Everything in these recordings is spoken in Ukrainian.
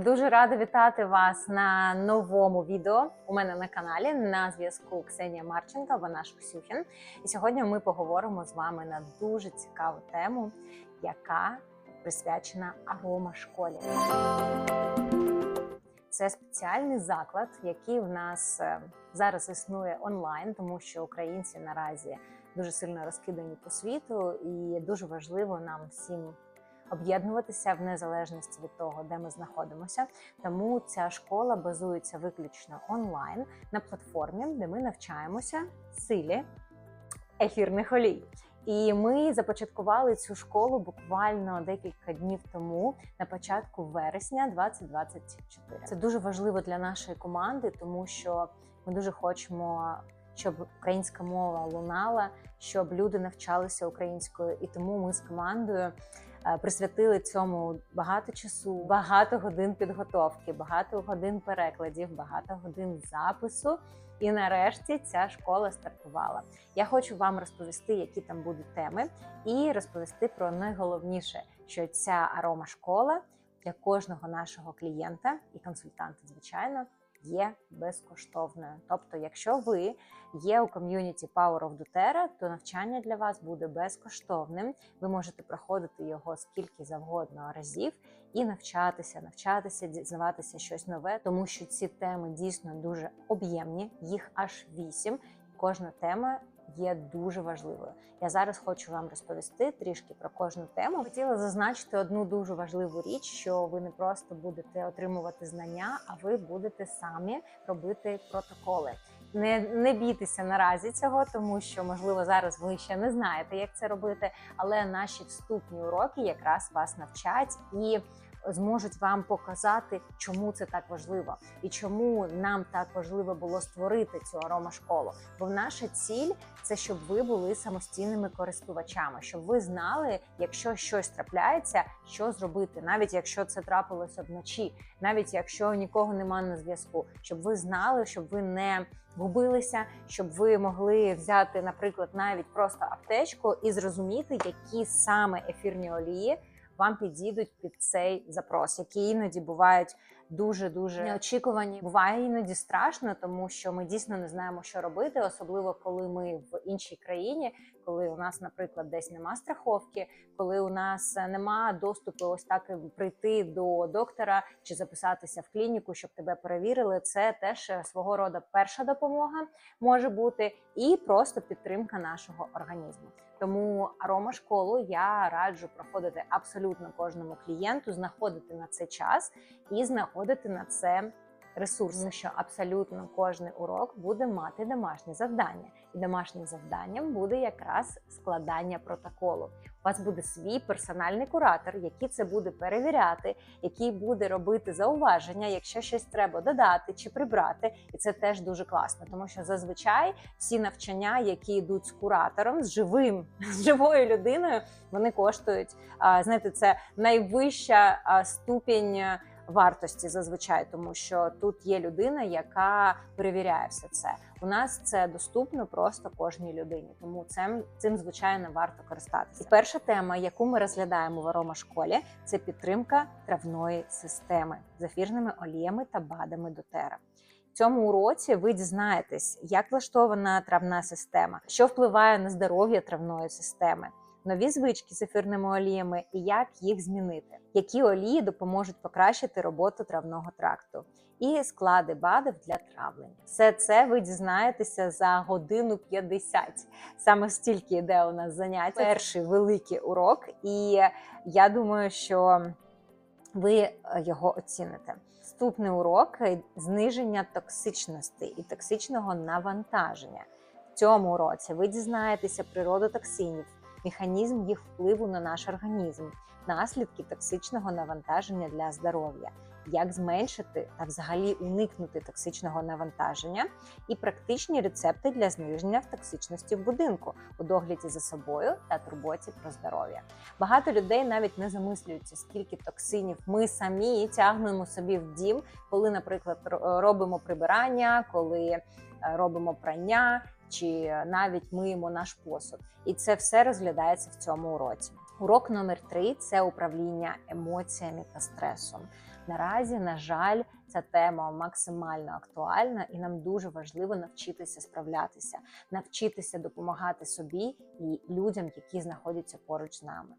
Дуже рада вітати вас на новому відео у мене на каналі. На зв'язку Ксенія Марченка, вона ж. І сьогодні ми поговоримо з вами на дуже цікаву тему, яка присвячена арома школі. Це спеціальний заклад, який в нас е, зараз існує онлайн, тому що українці наразі дуже сильно розкидані по світу, і дуже важливо нам всім об'єднуватися в незалежності від того, де ми знаходимося. Тому ця школа базується виключно онлайн на платформі, де ми навчаємося силі ефірних олій. І ми започаткували цю школу буквально декілька днів тому, на початку вересня 2024. Це дуже важливо для нашої команди, тому що ми дуже хочемо, щоб українська мова лунала, щоб люди навчалися українською, і тому ми з командою присвятили цьому багато часу, багато годин підготовки, багато годин перекладів, багато годин запису. І нарешті ця школа стартувала. Я хочу вам розповісти, які там будуть теми, і розповісти про найголовніше, що ця арома школа для кожного нашого клієнта і консультанта, звичайно, є безкоштовною. Тобто, якщо ви є у ком'юніті Power of doTERRA, то навчання для вас буде безкоштовним. Ви можете проходити його скільки завгодно разів і навчатися, навчатися, дізнаватися щось нове, тому що ці теми дійсно дуже об'ємні, їх аж вісім. Кожна тема є дуже важливою. Я зараз хочу вам розповісти трішки про кожну тему. Хотіла зазначити одну дуже важливу річ, що ви не просто будете отримувати знання, а ви будете самі робити протоколи. Не, не бійтеся наразі цього, тому що можливо зараз ви ще не знаєте, як це робити, але наші вступні уроки якраз вас навчать і зможуть вам показати, чому це так важливо, і чому нам так важливо було створити цю аромашколу. Бо наша ціль це щоб ви були самостійними користувачами, щоб ви знали, якщо щось трапляється, що зробити, навіть якщо це трапилося вночі, навіть якщо нікого нема на зв'язку, щоб ви знали, щоб ви не губилися, щоб ви могли взяти, наприклад, навіть просто аптечку і зрозуміти, які саме ефірні олії вам підійдуть під цей запрос, які іноді бувають дуже дуже неочікувані. Буває іноді страшно, тому що ми дійсно не знаємо, що робити, особливо коли ми в іншій країні, коли у нас, наприклад, десь нема страховки, коли у нас нема доступу, ось так прийти до доктора чи записатися в клініку, щоб тебе перевірили. Це теж свого роду перша допомога може бути, і просто підтримка нашого організму. Тому арома школу я раджу проходити абсолютно кожному клієнту, знаходити на це час і знаходити на це ресурси, Тому що абсолютно кожен урок буде мати домашнє завдання, і домашнім завданням буде якраз складання протоколу. У вас буде свій персональний куратор, який це буде перевіряти, який буде робити зауваження, якщо щось треба додати чи прибрати. І це теж дуже класно, тому що зазвичай всі навчання, які йдуть з куратором, з живим, з живою людиною, вони коштують. Знаєте, це найвища ступінь вартості зазвичай, тому що тут є людина, яка перевіряє все це. У нас це доступно просто кожній людині, тому цим, цим звичайно варто користатися. І перша тема, яку ми розглядаємо в арома школі, це підтримка травної системи з ефірними оліями та бадами дотера. В цьому уроці ви дізнаєтесь, як влаштована травна система, що впливає на здоров'я травної системи нові звички з ефірними оліями і як їх змінити, які олії допоможуть покращити роботу травного тракту, і склади БАДів для травлення. Все це ви дізнаєтеся за годину 50. Саме стільки йде у нас заняття. Перший великий урок, і я думаю, що ви е, його оціните. Наступний урок зниження токсичності і токсичного навантаження. В цьому уроці ви дізнаєтеся природу токсинів, механізм їх впливу на наш організм, наслідки токсичного навантаження для здоров'я, як зменшити та взагалі уникнути токсичного навантаження, і практичні рецепти для зниження токсичності в будинку у догляді за собою та турботі про здоров'я. Багато людей навіть не замислюються, скільки токсинів ми самі тягнемо собі в дім, коли, наприклад, робимо прибирання, коли е, робимо прання чи навіть миємо наш посуд. І це все розглядається в цьому уроці. Урок номер три це управління емоціями та стресом. Наразі, на жаль, ця тема максимально актуальна, і нам дуже важливо навчитися справлятися, навчитися допомагати собі і людям, які знаходяться поруч з нами.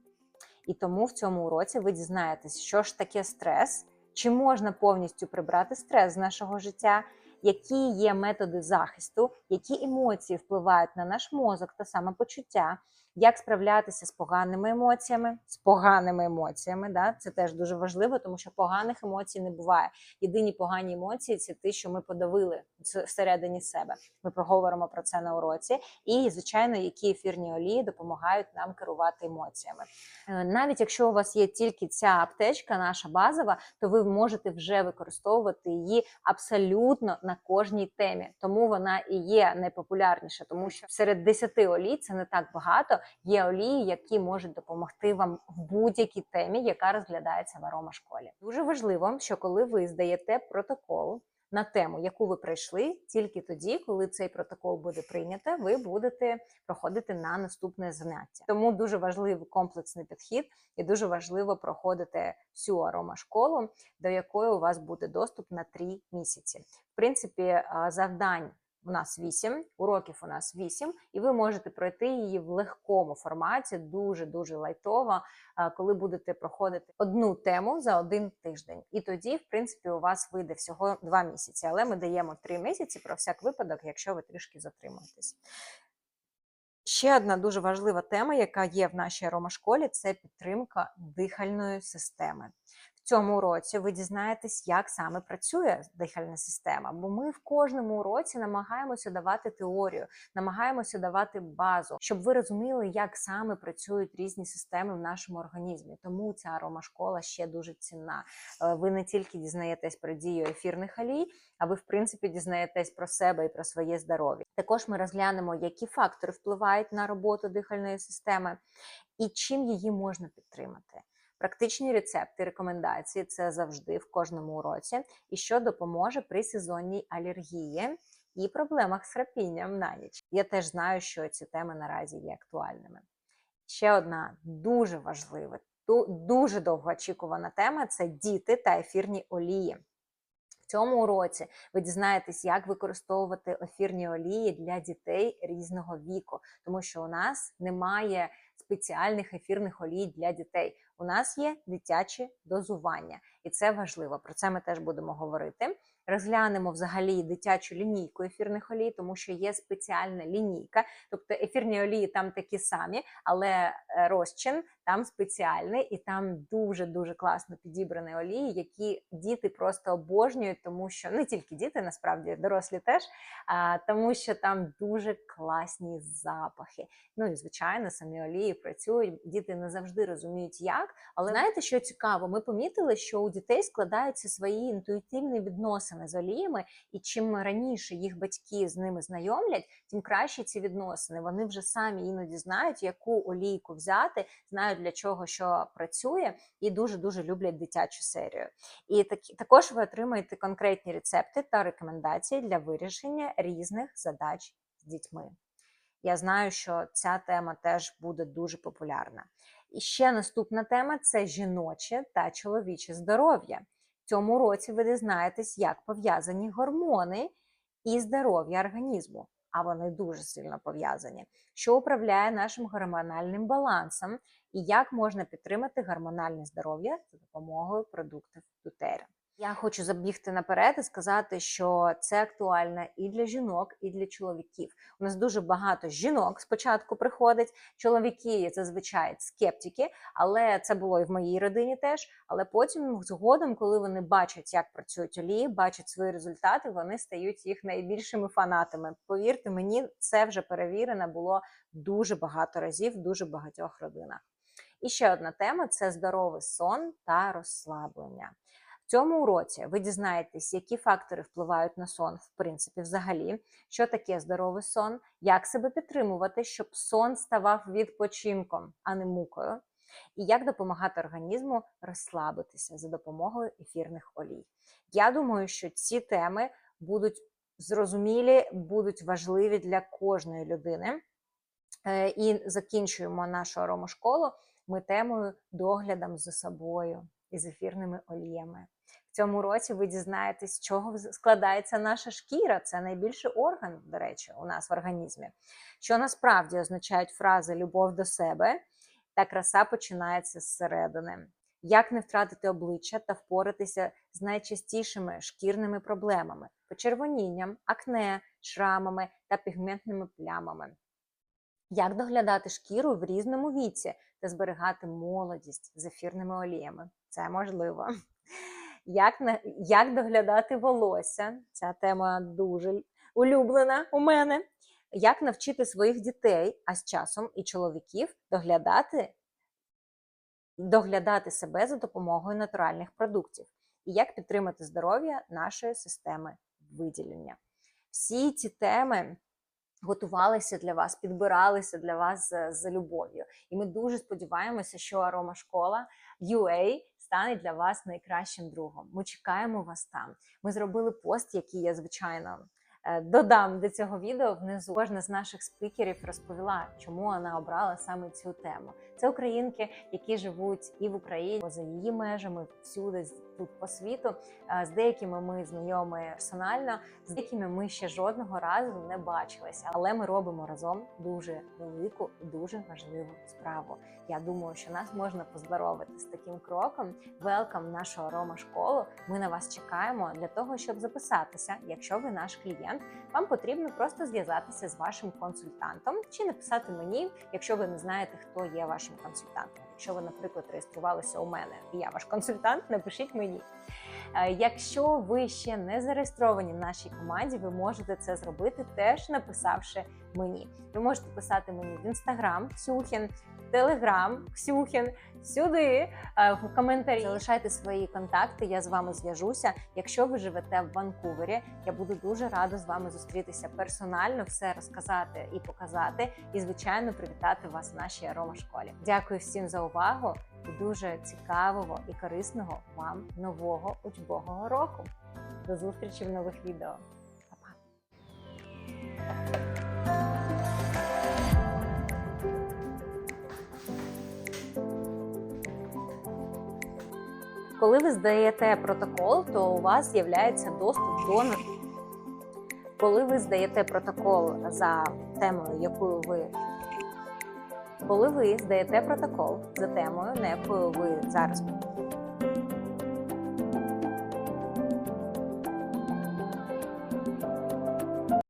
І тому в цьому уроці ви дізнаєтесь, що ж таке стрес, чи можна повністю прибрати стрес з нашого життя, які є методи захисту, які емоції впливають на наш мозок та самопочуття, як справлятися з поганими емоціями, з поганими емоціями. Да? Це теж дуже важливо, тому що поганих емоцій не буває. Єдині погані емоції це ті, що ми подавили всередині себе. Ми проговоримо про це на уроці. І, звичайно, які ефірні олії допомагають нам керувати емоціями. Е, навіть якщо у вас є тільки ця аптечка, наша базова, то ви можете вже використовувати її абсолютно на кожній темі. Тому вона і є найпопулярніша, тому що серед 10 олій це не так багато. Є олії, які можуть допомогти вам в будь-якій темі, яка розглядається в аромашколі. Дуже важливо, що коли ви здаєте протокол на тему, яку ви пройшли, тільки тоді, коли цей протокол буде прийнято, ви будете проходити на наступне заняття. Тому дуже важливий комплексний підхід, і дуже важливо проходити всю аромашколу, до якої у вас буде доступ на 3 місяці. В принципі, завдань у нас 8, уроків у нас 8, і ви можете пройти її в легкому форматі, дуже-дуже лайтово, коли будете проходити одну тему за один тиждень. І тоді, в принципі, у вас вийде всього 2 місяці. Але ми даємо 3 місяці про всяк випадок, якщо ви трішки затримуєтесь. Ще одна дуже важлива тема, яка є в нашій аромашколі, це підтримка дихальної системи цьому уроці ви дізнаєтесь, як саме працює дихальна система. Бо ми в кожному уроці намагаємося давати теорію, намагаємося давати базу, щоб ви розуміли, як саме працюють різні системи в нашому організмі. Тому ця аромашкола ще дуже цінна. Е, ви не тільки дізнаєтесь про дію ефірних олій, а ви, в принципі, дізнаєтесь про себе і про своє здоров'я. Також ми розглянемо, які фактори впливають на роботу дихальної системи і чим її можна підтримати. Практичні рецепти, рекомендації це завжди в кожному уроці, і що допоможе при сезонній алергії і проблемах з храпінням на ніч. Я теж знаю, що ці теми наразі є актуальними. Ще одна дуже важлива, дуже довгоочікувана тема це діти та ефірні олії. В цьому уроці ви дізнаєтесь, як використовувати ефірні олії для дітей різного віку, тому що у нас немає спеціальних ефірних олій для дітей. У нас є дитяче дозування, і це важливо. Про це ми теж будемо говорити. Розглянемо взагалі дитячу лінійку ефірних олій, тому що є спеціальна лінійка, тобто ефірні олії там такі самі, але е, розчин там спеціальний, і там дуже дуже класно підібрані олії, які діти просто обожнюють, тому що не тільки діти, насправді дорослі теж, а тому що там дуже класні запахи. Ну і звичайно, самі олії працюють. Діти не завжди розуміють, як. Але знаєте, що цікаво? Ми помітили, що у дітей складаються свої інтуїтивні відносини з оліями, і чим раніше їх батьки з ними знайомлять, тим краще ці відносини. Вони вже самі іноді знають, яку олійку взяти, знають для чого що працює, і дуже дуже люблять дитячу серію. І так, також ви отримаєте конкретні рецепти та рекомендації для вирішення різних задач з дітьми. Я знаю, що ця тема теж буде дуже популярна. І ще наступна тема це жіноче та чоловіче здоров'я. В цьому році ви дізнаєтесь, як пов'язані гормони і здоров'я організму, а вони дуже сильно пов'язані, що управляє нашим гормональним балансом і як можна підтримати гормональне здоров'я за допомогою продуктів Дутера. Я хочу забігти наперед і сказати, що це актуально і для жінок, і для чоловіків. У нас дуже багато жінок спочатку приходить. Чоловіки зазвичай скептики, але це було і в моїй родині теж. Але потім, згодом, коли вони бачать, як працюють олії, бачать свої результати, вони стають їх найбільшими фанатами. Повірте мені, це вже перевірено було дуже багато разів в дуже багатьох родинах. І ще одна тема це здоровий сон та розслаблення. В цьому уроці ви дізнаєтесь, які фактори впливають на сон, в принципі, взагалі, що таке здоровий сон, як себе підтримувати, щоб сон ставав відпочинком, а не мукою, і як допомагати організму розслабитися за допомогою ефірних олій. Я думаю, що ці теми будуть зрозумілі, будуть важливі для кожної людини. Е, і закінчуємо нашу аромашколу ми темою доглядом за собою і з ефірними оліями. Цьому році ви дізнаєтесь, з чого складається наша шкіра. Це найбільший орган, до речі, у нас в організмі. Що насправді означають фрази любов до себе та краса починається зсередини. Як не втратити обличчя та впоратися з найчастішими шкірними проблемами, почервонінням, акне, шрамами та пігментними плямами. Як доглядати шкіру в різному віці та зберігати молодість з ефірними оліями? Це можливо. Як, як доглядати волосся? Ця тема дуже улюблена у мене. Як навчити своїх дітей, а з часом і чоловіків доглядати, доглядати себе за допомогою натуральних продуктів? І як підтримати здоров'я нашої системи виділення? Всі ці теми готувалися для вас, підбиралися для вас з, з любов'ю. І ми дуже сподіваємося, що Арома Школа UA стане для вас найкращим другом. Ми чекаємо вас там. Ми зробили пост, який я звичайно е, додам до цього відео внизу. Кожна з наших спікерів розповіла, чому вона обрала саме цю тему. Це українки, які живуть і в Україні, поза її межами, всюди тут по світу. Е, З деякими ми знайомі персонально, з деякими ми ще жодного разу не бачилися, але ми робимо разом дуже велику і дуже важливу справу. Я думаю, що нас можна поздоровити з таким кроком. Велкам в нашу арома школу. Ми на вас чекаємо для того, щоб записатися. Якщо ви наш клієнт, вам потрібно просто зв'язатися з вашим консультантом чи написати мені, якщо ви не знаєте, хто є вашим консультантом. Якщо ви, наприклад, реєструвалися у мене, і я ваш консультант, напишіть мені. Е, Якщо ви ще не зареєстровані в нашій команді, ви можете це зробити, теж написавши мені. Ви можете писати мені в інстаграм Ксюхін, Телеграм Ксюхін, сюди е, в коментарі. Залишайте свої контакти, я з вами зв'яжуся. Якщо ви живете в Ванкувері, я буду дуже рада з вами зустрітися персонально, все розказати і показати, і звичайно привітати вас в нашій арома школі. Дякую всім за увагу і дуже цікавого і корисного вам нового учбового року. До зустрічі в нових відео. Коли ви здаєте протокол, то у вас з'являється доступ до коли ви здаєте протокол за темою, якою ви коли ви здаєте протокол за темою, на якою ви зараз